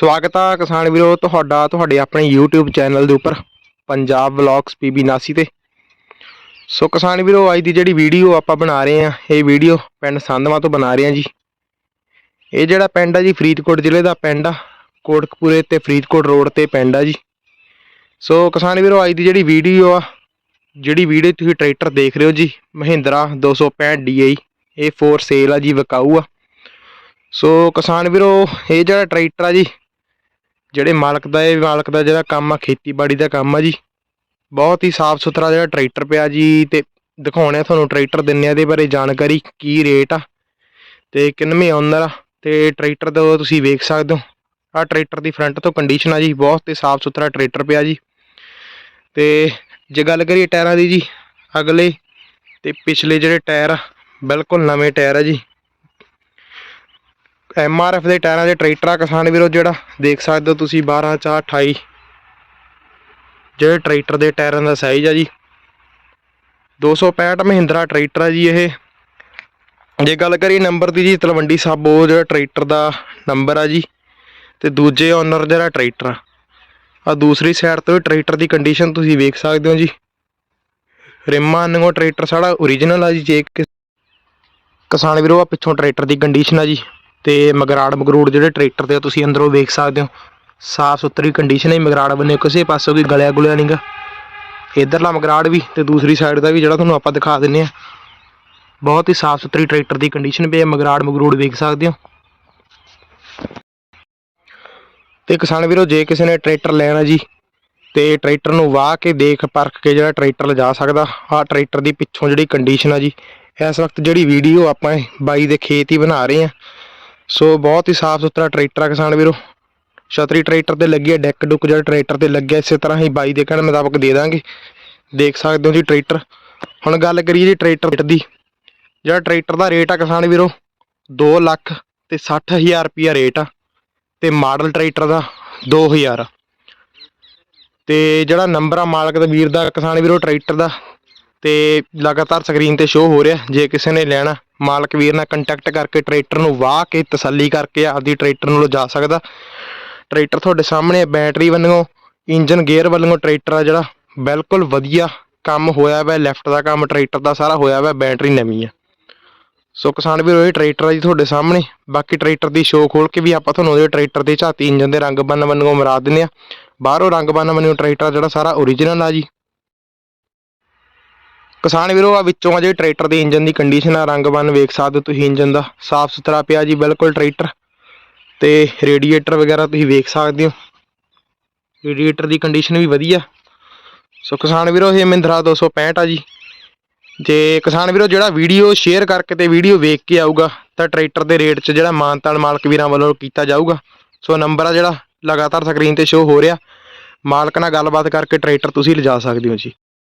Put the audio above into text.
ਸਵਾਗਤ ਆ ਕਿਸਾਨ ਵੀਰੋ, ਤੁਹਾਡਾ, ਤੁਹਾਡੇ ਆਪਣੇ YouTube ਚੈਨਲ ਦੇ ਉੱਪਰ, ਪੰਜਾਬ ਵਲੌਗਸ PB89 ਤੇ। ਸੋ ਕਿਸਾਨ ਵੀਰੋ, ਅੱਜ ਦੀ ਜਿਹੜੀ ਵੀਡੀਓ ਆਪਾਂ ਬਣਾ ਰਹੇ ਆ, ਇਹ ਵੀਡੀਓ ਪਿੰਡ ਸੰਧਵਾ ਤੋਂ ਬਣਾ ਰਹੇ ਆ ਜੀ। ਇਹ ਜਿਹੜਾ ਪਿੰਡ ਆ ਜੀ, ਫਰੀਦਕੋਟ ਜ਼ਿਲ੍ਹੇ ਦਾ ਪਿੰਡ ਆ, ਕੋਟਕਪੂਰੇ ਤੇ ਫਰੀਦਕੋਟ ਰੋਡ ਤੇ ਪਿੰਡ ਆ ਜੀ। ਸੋ ਕਿਸਾਨ ਵੀਰੋ, ਅੱਜ ਦੀ ਜਿਹੜੀ ਵੀਡੀਓ ਆ, ਜਿਹੜੀ ਵੀਡੀਓ ਤੁਸੀਂ ਟਰੈਕਟਰ ਦੇਖ ਰਹੇ ਹੋ ਜੀ, ਮਹਿੰਦਰਾ 265 DI ਇਹ ਫੋਰ ਸੇਲ ਆ ਜੀ, ਵਿਕਾਊ ਆ। ਸੋ ਕਿਸਾਨ ਵੀਰੋ, ਇਹ ਜਿਹੜਾ ਟਰੈਕਟਰ ਆ ਜੀ ਜਿਹੜੇ ਮਾਲਕ ਦਾ, ਇਹ ਮਾਲਕ ਦਾ ਜਿਹੜਾ ਕੰਮ ਆ, ਖੇਤੀਬਾੜੀ ਦਾ ਕੰਮ ਆ ਜੀ। ਬਹੁਤ ਹੀ ਸਾਫ਼ ਸੁਥਰਾ ਜਿਹੜਾ ਟਰੈਕਟਰ ਪਿਆ ਜੀ ਤੇ ਦਿਖਾਉਣੇ ਆ ਤੁਹਾਨੂੰ ਟਰੈਕਟਰ ਦਿੰਨੇ ਆ ਇਹਦੇ ਬਾਰੇ ਜਾਣਕਾਰੀ, ਕੀ ਰੇਟ ਆ ਤੇ ਕਿੰਨਵੇਂ ਓਨਰ ਆ ਤੇ ਟਰੈਕਟਰ ਦਾ ਤੁਸੀਂ ਵੇਖ ਸਕਦੇ ਹੋ। ਆ ਟਰੈਕਟਰ ਦੀ ਫਰੰਟ ਤੋਂ ਕੰਡੀਸ਼ਨ ਆ ਜੀ, ਬਹੁਤ ਹੀ ਸਾਫ਼ ਸੁਥਰਾ ਟਰੈਕਟਰ ਪਿਆ ਜੀ। ਤੇ ਜੇ ਗੱਲ ਕਰੀਏ ਟਾਇਰਾਂ ਦੀ ਜੀ, ਅਗਲੇ ਤੇ ਪਿਛਲੇ ਜਿਹੜੇ ਟਾਇਰ ਆ, ਬਿਲਕੁਲ ਨਵੇਂ ਟਾਇਰ ਆ ਜੀ। ਐਮ ਆਰ ਐਫ ਦੇ ਟਾਇਰਾਂ ਦੇ ਟਰੈਕਟਰ ਆ ਕਿਸਾਨ ਵੀਰੋ ਜਿਹੜਾ ਦੇਖ ਸਕਦੇ ਹੋ ਤੁਸੀਂ 12 4 28 ਜਿਹੜੇ ਟਰੈਕਟਰ ਦੇ ਟਾਇਰਾਂ ਦਾ ਸਾਈਜ਼ ਆ ਜੀ। 265 ਮਹਿੰਦਰਾ ਟਰੈਕਟਰ ਆ ਜੀ ਇਹ। ਜੇ ਗੱਲ ਕਰੀਏ ਨੰਬਰ ਦੀ ਜੀ, ਤਲਵੰਡੀ ਸਾਬੋ ਜਿਹੜਾ ਟਰੈਕਟਰ ਦਾ ਨੰਬਰ ਆ ਜੀ ਤੇ ਦੂਜੇ ਓਨਰ ਜਿਹੜਾ ਟਰੈਕਟਰ ਆ। ਆ ਦੂਸਰੀ ਸਾਈਡ ਤੋਂ ਟਰੈਕਟਰ ਦੀ ਕੰਡੀਸ਼ਨ ਤੁਸੀਂ ਵੇਖ ਸਕਦੇ ਹੋ ਜੀ। ਰਿਮਾਂ ਨੂੰ ਟਰੈਕਟਰ ਸਾਡਾ ਓਰੀਜਨਲ ਆ ਜੀ, ਜੇ ਕਿਸਾਨ ਵੀਰੋ ਆ ਪਿੱਛੋਂ ਟਰੈਕਟਰ ਦੀ ਕੰਡੀਸ਼ਨ ਆ ਜੀ। ਤੇ ਮਗਰਾੜ ਮਗਰੂੜ ਜਿਹੜੇ ਟਰੈਕਟਰ ਦੇ ਤੁਸੀਂ ਅੰਦਰੋਂ ਵੇਖ ਸਕਦੇ ਹੋ। ਸਾਫ਼ ਸੁਥਰੀ ਕੰਡੀਸ਼ਨ ਹੈ ਮਗਰਾੜ ਬੰਨੇ ਕਿਸੇ ਪਾਸੋਂ ਕੋਈ ਗਲਿਆ ਗੁਲਿਆ ਨਹੀਂਗਾ ਇਧਰਲਾ ਮਗਰਾੜ ਵੀ ਤੇ ਦੂਸਰੀ ਸਾਈਡ ਦਾ ਵੀ ਜਿਹੜਾ ਤੁਹਾਨੂੰ ਆਪਾਂ ਦਿਖਾ ਦਿੰਨੇ ਆ। ਬਹੁਤ ਹੀ ਸਾਫ਼ ਸੁਥਰੀ ਟਰੈਕਟਰ ਦੀ ਕੰਡੀਸ਼ਨ ਪਈ ਹੈ, ਮਗਰਾੜ ਮਗਰੂੜ ਵੇਖ ਸਕਦੇ ਹੋ। ਤੇ ਕਿਸਾਨ ਵੀਰੋ, ਜੇ ਕਿਸੇ ਨੇ ਟਰੈਕਟਰ ਲੈਣਾ ਜੀ, ਤੇ ਟਰੈਕਟਰ ਨੂੰ ਵਾਹ ਕੇ ਦੇਖ ਪਰਖ ਕੇ ਜਿਹੜਾ ਟਰੈਕਟਰ ਲਿਜਾ ਸਕਦਾ, ਆਹ ਟਰੈਕਟਰ ਦੀ ਪਿੱਛੋਂ ਜਿਹੜੀ ਕੰਡੀਸ਼ਨ ਆ ਜੀ, ਇਸ ਵਕਤ ਜਿਹੜੀ ਵੀਡੀਓ ਆਪਾਂ ਬਾਈ ਦੇ ਖੇਤ ਹੀ ਬਣਾ ਰਹੇ ਆ ਸੋ ਬਹੁਤ ਹੀ ਸਾਫ਼ ਸੁਥਰਾ ਟਰੈਕਟਰ ਆ ਕਿਸਾਨ ਵੀਰੋ। ਛਤਰੀ ਟਰੈਕਟਰ ਤੇ ਲੱਗੀ ਹੈ, ਡੈਕ ਡੁੱਕ ਜਿਹੜਾ ਟਰੈਕਟਰ ਤੇ ਲੱਗਿਆ, ਇਸੇ ਤਰ੍ਹਾਂ ਹੀ ਬਾਈ ਦੇ ਕਹਿਣ ਮੁਤਾਬਕ ਦੇ ਦਾਂਗੇ। ਦੇਖ ਸਕਦੇ ਹੋ ਜੀ ਟਰੈਕਟਰ। ਹੁਣ ਗੱਲ ਕਰੀਏ ਜੀ ਟਰੈਕਟਰ ਦੀ। ਜਿਹੜਾ ਟਰੈਕਟਰ ਦਾ ਰੇਟ ਆ ਕਿਸਾਨ ਵੀਰੋ 2 ਲੱਖ ਤੇ 60000 ਰੁਪਿਆ ਰੇਟ ਆ, ਤੇ ਮਾਡਲ ਟਰੈਕਟਰ ਦਾ 2000 ਆ ਤੇ ਜਿਹੜਾ ਨੰਬਰ ਆ ਮਾਲਕ ਦਾ ਵੀਰ ਦਾ, ਕਿਸਾਨ ਵੀਰੋ ਟਰੈਕਟਰ ਦਾ, ਤੇ ਲਗਾਤਾਰ ਸਕਰੀਨ ਤੇ ਸ਼ੋ ਹੋ ਰਿਹਾ, ਜੇ ਕਿਸੇ ਨੇ ਲੈਣਾ। ਮਾਲਕ ਵੀਰ ਨਾਲ ਕੰਟੈਕਟ ਕਰਕੇ ਟਰੈਕਟਰ ਨੂੰ ਵਾਹ ਕੇ ਤਸੱਲੀ ਕਰਕੇ ਆਪਦੀ ਟਰੈਕਟਰ ਨੂੰ ਲਿਜਾ ਸਕਦਾ। ਟਰੈਕਟਰ ਤੁਹਾਡੇ ਸਾਹਮਣੇ ਹੈ, ਬੈਟਰੀ ਵੱਲੋਂ ਇੰਜਨ ਗੇਅਰ ਵੱਲੋਂ ਟਰੈਕਟਰ ਆ ਜਿਹੜਾ। ਬਿਲਕੁਲ ਵਧੀਆ ਕੰਮ ਹੋਇਆ ਵਾ ਲੈਫਟ ਦਾ ਕੰਮ ਟਰੈਕਟਰ ਦਾ ਸਾਰਾ ਹੋਇਆ ਵਾ ਬੈਟਰੀ ਨਵੀਂ ਆ। ਸੋ ਕਿਸਾਨ ਵੀਰੋ ਇਹ ਟਰੈਕਟਰ ਆ ਜੀ ਤੁਹਾਡੇ ਸਾਹਮਣੇ। ਬਾਕੀ ਟਰੈਕਟਰ ਦੀ ਸ਼ੋਅ ਖੋਲ ਕੇ ਵੀ ਆਪਾਂ ਤੁਹਾਨੂੰ ਉਹਦੇ ਟਰੈਕਟਰ ਦੇ ਝਾਤੀ ਇੰਜਨ ਦੇ ਰੰਗ ਬੰਨ ਵੱਲੋਂ ਮਰਾ ਦਿੰਦੇ ਆ। ਬਾਹਰੋਂ ਰੰਗ ਬੰਨ ਵੱਲੋਂ ਟਰੈਕਟਰ ਜਿਹੜਾ ਸਾਰਾ ਓਰੀਜਨਲ ਆ ਜੀ। ਕਿਸਾਨ ਵੀਰੋ ਆ ਵਿੱਚੋਂ ਆ ਜਿਹੜੀ ਟਰੈਕਟਰ ਦੇ ਇੰਜਨ ਦੀ ਕੰਡੀਸ਼ਨ ਆ, ਰੰਗ ਬੰਨ ਵੇਖ ਸਕਦੇ ਹੋ ਤੁਸੀਂ ਇੰਜਨ ਦਾ। ਸਾਫ਼ ਸੁਥਰਾ ਪਿਆ ਜੀ, ਬਿਲਕੁਲ ਟਰੈਕਟਰ ਤੇ ਰੇਡੀਏਟਰ ਵਗੈਰਾ ਤੁਸੀਂ ਵੇਖ ਸਕਦੇ ਹੋ। ਰੇਡੀਏਟਰ ਦੀ ਕੰਡੀਸ਼ਨ ਵੀ ਵਧੀਆ। ਸੋ ਕਿਸਾਨ ਵੀਰੋ, ਇਹ ਮਹਿੰਦਰਾ 265 ਆ ਜੀ। ਜੇ ਕਿਸਾਨ ਵੀਰੋ, ਜਿਹੜਾ ਵੀਡੀਓ ਸ਼ੇਅਰ ਕਰਕੇ ਤੇ ਵੀਡੀਓ ਵੇਖ ਕੇ ਆਊਗਾ, ਤਾਂ ਟਰੈਕਟਰ ਦੇ ਰੇਟ 'ਚ ਜਿਹੜਾ ਮਾਨਤਾਨ ਮਾਲਕ ਵੀਰਾਂ ਵੱਲੋਂ ਕੀਤਾ ਜਾਊਗਾ। ਸੋ ਨੰਬਰ ਆ ਜਿਹੜਾ ਲਗਾਤਾਰ ਸਕਰੀਨ ਤੇ ਸ਼ੋ ਹੋ ਰਿਹਾ। ਮਾਲਕ ਨਾਲ ਗੱਲਬਾਤ ਕਰਕੇ ਟਰੈਕਟਰ ਤੁਸੀਂ ਲਿਜਾ ਸਕਦੇ ਹੋ ਜੀ।